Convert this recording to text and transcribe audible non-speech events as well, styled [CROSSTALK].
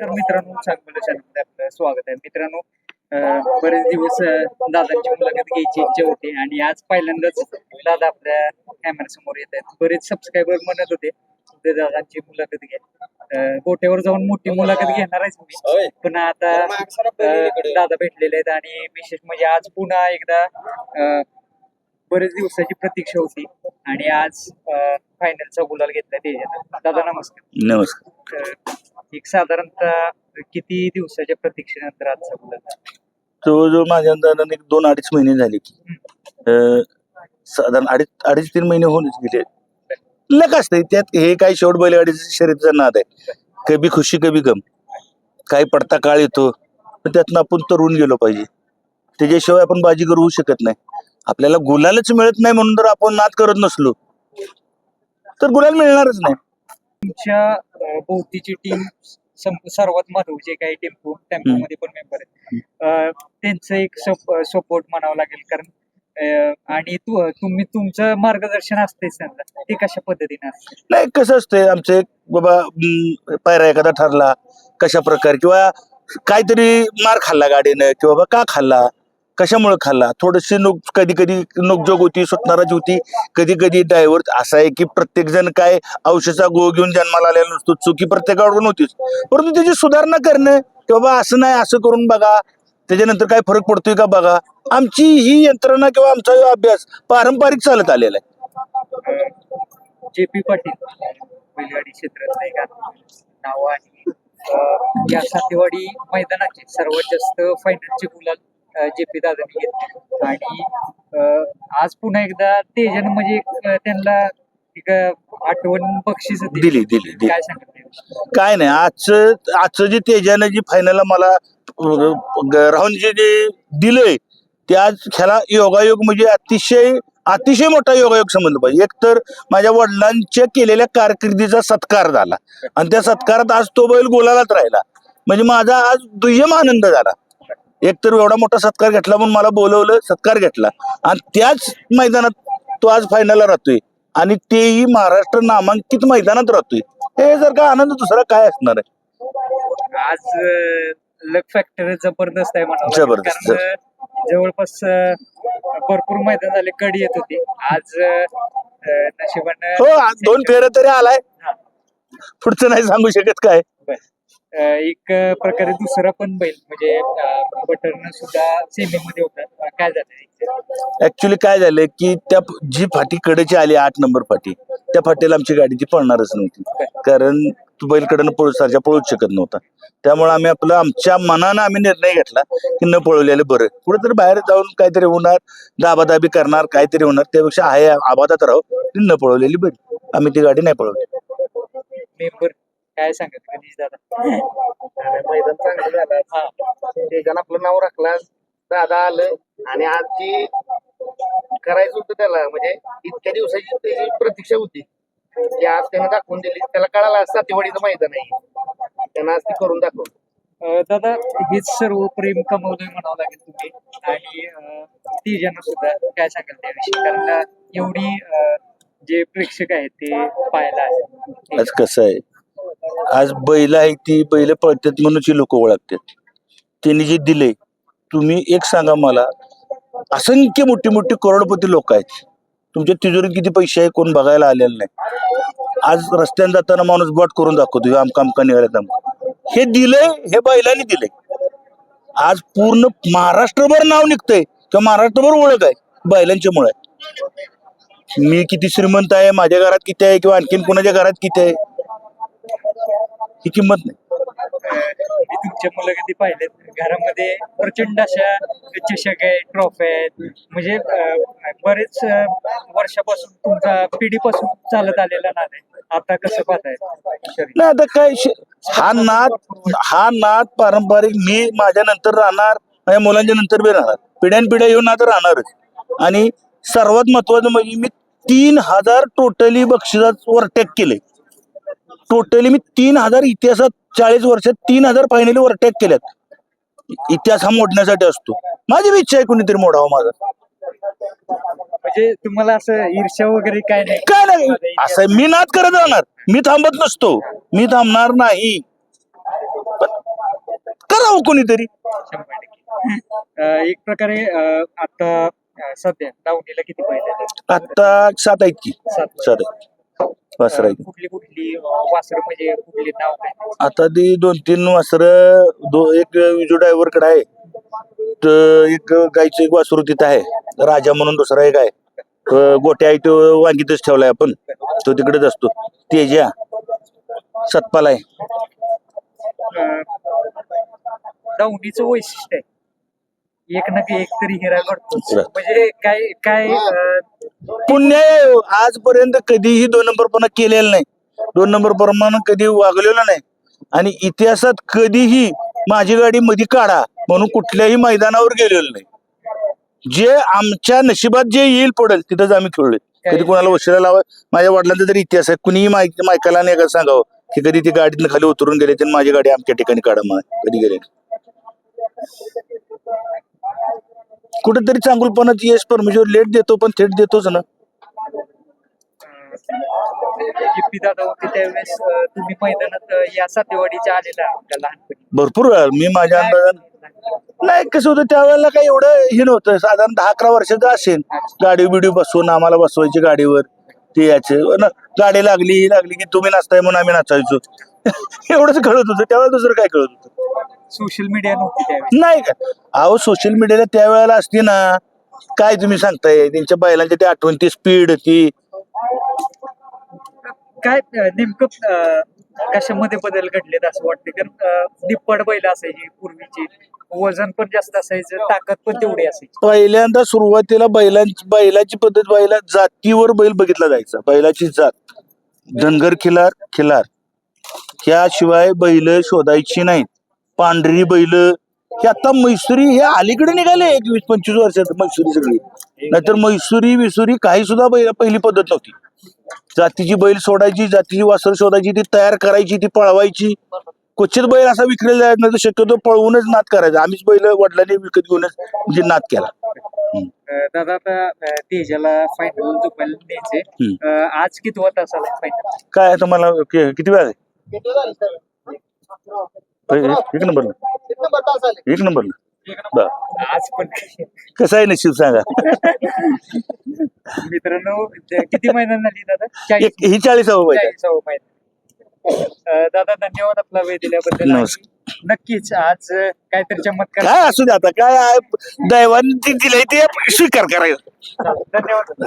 तर मित्रांनो चांगलं चॅनलमध्ये आपलं स्वागत आहे. मित्रांनो बरेच दिवस दादांची मुलाखत घ्यायची इच्छा होती आणि आज पहिल्यांदाच दादा आपल्या कॅमेरा समोर येत आहेत. बरेच सबस्क्रायबर म्हणत होते ते दादांची मुलाखत घ्या. गोट्यावर जाऊन मोठी मुलाखत घेणार आहेच मी. पण आता दादा भेटलेले आहेत आणि विशेष म्हणजे आज पुन्हा एकदा अं, बरेच दिवसाची प्रतीक्षा होती आणि आज फायनलचा गुलाल घेतला त्याच्यात. दादा नमस्कार. नमस्कार. एक साधारणतः किती दिवसाच्या प्रतीक्षेनंतर आजचा गुलाल जवळजवळ माझ्या अंदाजाने एक दोन अडीच महिने झाले की. अं, साधारण अडीच अडीच तीन महिने होऊनच गेले. लक असते त्यात हे काय शेवट बैलगाडीचं शर्यतीचा नाद आहे. कभी खुशी कभी गम. काही पडता काळ येतो पण त्यातनं आपण तरुण गेलो पाहिजे. त्याच्याशिवाय आपण बाजी करू शकत नाही. आपल्याला गुलालच मिळत नाही म्हणून जर आपण नाद करत नसलो. तर गुलाल मिळणारच नाही. तुमच्या भोवतीची टीम सर्वात महत्वाची काही टेम्पो टेम्पो मध्ये पण मेंबर आहेत. त्यांचं एक सपोर्ट म्हणावं लागेल कारण आणि तू तुम्ही तुमचं मार्गदर्शन असतेच त्यांना ते कशा पद्धतीने असते नाही कसं असतंय आमचं एक बाबा पायरा एखादा ठरला कशा प्रकारे किंवा काहीतरी मार खाल्ला गाडीनं किंवा बाबा का खाल्ला? कशामुळे खाल्ला? थोडीशी नोक कधी कधी नोकजोग होती सुटणाराची होती. कधी कधी ड्रायव्हर असं आहे की प्रत्येक जण काय औषधाचा गो घेऊन जन्माला आलेला नसतो चुकी प्रत्येकाकडून होतीच. परंतु त्याची सुधारणा करणं की बाबा असं नाही असं करून बघा. त्याच्यानंतर काय फरक पडतोय का बघा. आमची ही यंत्रणा किंवा आमचा अभ्यास पारंपरिक चालत आलेला आहे. जे पी पाटील बैलगाडी क्षेत्रातलं नाव आणि या सातेवाडी मैदानाचे सर्वात जास्त फायनलचे गुलाल जे पी दादांनी घेतले आणि आज पुन्हा एकदा तेजन म्हणजे त्यांना एक आठवण बक्षीस दिली, दिली, दिली. काय सांगत काय नाही आजचं आजचं जे तेजानं जी फायनल मला ग- राहून जे जे दिलंय ते आज ह्याला योगायोग म्हणजे अतिशय अतिशय मोठा योगायोग समजलं पाहिजे. एक तर माझ्या वडिलांच्या केलेल्या कारकिर्दीचा सत्कार झाला. आणि त्या सत्कारात आज तो बैल गोलालाच राहिला. म्हणजे माझा आज दुय्यम आनंद झाला. एक तर एवढा मोठा सत्कार घेतला म्हणून मला बोलवलं सत्कार घेतला. आणि त्याच मैदानात तो आज फायनलला राहतोय. आणि तेही महाराष्ट्र नामांकित मैदानात राहतोय. हे जर का आनंद दुसरा काय असणार आहे? आज लक फॅक्टर जबरदस्त आहे लागेल. जबरदस्त. कारण अं, जवळपास अं, भरपूर मैदान झाले कडी येत होती. आज नशिबानं हो आज दोन फेऱ्या तरी आलाय. पुढचं नाही सांगू शकत काय. एक प्रकारे दुसरा पण बैल म्हणजे बटरनं सुद्धा सेमी मध्ये होता काय झालं ऍक्च्युली काय झालंय की त्या जी फाटी कडेची आली आठ नंबर फाटी त्या फाटीला आमची गाडी ती पळणारच नव्हती. कारण तो बैल कडनं पळू सारख्या पळूच शकत नव्हता. त्यामुळे आम्ही आपलं आमच्या मनानं आम्ही निर्णय घेतला की न पळवलेलं बरं. कुठेतरी बाहेर जाऊन काहीतरी होणार दाबादाबी करणार काहीतरी होणार त्यापेक्षा आहे आबादात राहू न पळवलेली बरी आम्ही ती गाडी नाही पळवली. काय सांगत कधीच दादा? मैदान चांगलं झालं हा. त्याच्यानं आपलं नाव राखलं दादा आलं आणि आज जी करायचं होतं त्याला म्हणजे इतक्या दिवसाची त्याची प्रतीक्षा होती. ती आज त्यानं दाखवून दिली. त्याला कळालं आज सातेवाडीचं मैदान आहे. त्यानं आज ती करून दाखवलं. दादा हेच सर्व प्रेम कमवलंय म्हणावं लागेल तुम्ही. आणि अं, तिच्यानं सुद्धा काय सांगाल त्याविषयी? कारण एवढी जे प्रेक्षक आहेत ते पाहायला कसं आहे? आज बैल आहे ती बैल पळतात म्हणूनची लोक ओळखतात. त्यांनी जे दिले तुम्ही एक सांगा मला असंख्य मोठी मोठी करोडपती लोक आहेत. तुमच्या तिजोरीत किती पैसे आहे कोण बघायला आलेले नाही. आज रस्त्याने जाताना माणूस बट करून दाखवतो आमका आमका निघाला हे दिलंय हे बैलांनी दिलंय. आज पूर्ण महाराष्ट्रभर नाव निघतंय किंवा महाराष्ट्रभर ओळख आहे बैलांच्या मुळे. मी किती श्रीमंत आहे माझ्या घरात किती आहे किंवा आणखीन कोणाच्या घरात किती आहे? ही किंमत नाही. मी तुमच्या मुलाखती पाहिल्यात घरामध्ये प्रचंड अशा चषक आहेत ट्रॉफी आहेत. म्हणजे अं, बरेच अं, वर्षापासून तुमचा पिढीपासून चालत आलेला नाद आहे. आता कसं पाहताय? शरीर? नाही आता काय श- हा नाद हा नाद पारंपरिक मी माझ्या नंतर राहणार माझ्या मुलांच्या नंतर बी राहणार. पिढ्यान पिढ्या येऊन आता राहणारच. आणि सर्वात महत्वाचं म्हणजे मी तीन हजार टोटली बक्षिसात ओव्हरटेक केले टोटली मी तीन हजार इतिहासात चाळीस वर्षात तीन हजार फायनली ओव्हरटेक केल्यात. इतिहास हा मोडण्यासाठी असतो. माझी इच्छा आहे कुणीतरी मोडावा माझा. म्हणजे तुम्हाला असं ईर्ष्या वगैरे काय नाही? काय नाही. असं मी नाद करत राहणार. मी थांबत नसतो. मी थांबणार नाही. पण करावं कोणीतरी. शंभर टक्के. अं, एक प्रकारे अं, आता अं, सध्या दावणीला किती पाहिजे आता सात आहेत की. सात. सात आहेत. वासर आहेत. कुठली कुठली वासर म्हणजे कुठली नाव काय? आता ती दोन तीन वासर दो एक विजू ड्रायव्हरकडे आहे. तर एक गायचं एक वासरू तिथं आहे. राजा म्हणून दुसरा एक आहे. अं, गोट्या आहे तो वांगीतच ठेवलाय आपण. तो तिकडेच असतो. तेजा. सतपाल आहे. अं, दावणीचं वैशिष्ट्य आहे. एक ना एक तरी हिरा घडतो. म्हणजे काय काय अं, पुण्य हो. आजपर्यंत कधीही दोन नंबरपणा केलेला नाही. दोन नंबर प्रमाण कधी वागलेलं नाही. आणि इतिहासात कधीही माझी गाडी मध्ये काढा म्हणून कुठल्याही मैदानावर गेलेलो नाही. जे आमच्या नशिबात जे येईल पडेल तिथंच आम्ही खेळलोय. कधी कोणाला वशिला लावा माझ्या वडिलांचा तरी इतिहास आहे कुणीही माहिती मायकाला नाही का सांगावं की कधी ती गाडीतून खाली उतरून गेले तर माझी गाडी आमच्या ठिकाणी काढा मग कधी गेले कुठेतरी चांगुलपणात यश परमेश्वर लेट देतो पण थेट देतोच ना. जिप्पी दादा होते त्यावेळेस अं, तुम्ही मैदानात अं, या सातेवाडीच्या आलेला आपल्या लहानपणी? भरपूर वेळा. मी माझ्या अंदाजान नाही कसं होतं त्यावेळेला काही एवढं हे नव्हतं. साधारण दहा अकरा वर्षाचं असेल. गाडी बिडी बसवून आम्हाला बसवायची गाडीवर. ते याचे न गाडी लागली ही लागली की तुम्ही नाचताय म्हणून आम्ही नाचायचो. [LAUGHS] एवढंच कळत होतं. त्यावेळेला दुसरं काय कळत होतं? सोशल मीडिया नव्हती नाही का? अहो सोशल मीडियाला त्यावेळेला असते ना काय तुम्ही सांगताय? त्यांच्या बैलांच्या ते आठवण ती स्पीड ती काय अं, नेमकं अं, कशामध्ये बदल घडलेत असं वाटतं कारण अं, निप्पड बैल असायची पूर्वीची. वजन पण जास्त असायचं ताकद पण तेवढी असायची. पहिल्यांदा सुरुवातीला बैलांची बैलाची पद्धत बैला जातीवर बैल बघितला जायचा. बैलाची जात. धनगर खिलार खिलार. ह्याशिवाय बैल शोधायची नाहीत. पांढरी बैल. हे आता मैसुरी हे अलीकडे निघाले एक वीस पंचवीस वर्षात मैसुरी सगळी. नाहीतर मैसुरी विसुरी काही सुद्धा बैल पहिली पद्धत नव्हती. जातीची बैल सोडायची जातीची वासर शोधायची ती तयार करायची ती पळवायची. क्वचित बैल असा विकलेला जायचा नाही तर शक्यतो पळवूनच नाद करायचा. आम्हीच बैल वडिलांनी विकत घेऊनच म्हणजे नाद केला. दादा आता अं, तेजाला फायनल झोपायला न्यायचे हम्म. अं, आज किती वाजता असाला फायनल काय आता मला कि- किती वेळ आहे? एक एक नंबरला एक नंबरला बर. आज पण. कसं आहे नशीब सांगा? मित्रांनो ते किती महिन्यांना झाली दादा चाळीस. एक ही चाळीसावं पाहिजे चाळीसावं महिना अं, दादा धन्यवाद आपला वेळ दिल्याबद्दल नमस्कार. आणि नक्कीच आज अं, काहीतरी चमत्कार काय असू दे आता काय आहे, दैवाने जे दिलंय ते आपण स्वीकार करायचं. धन्यवाद.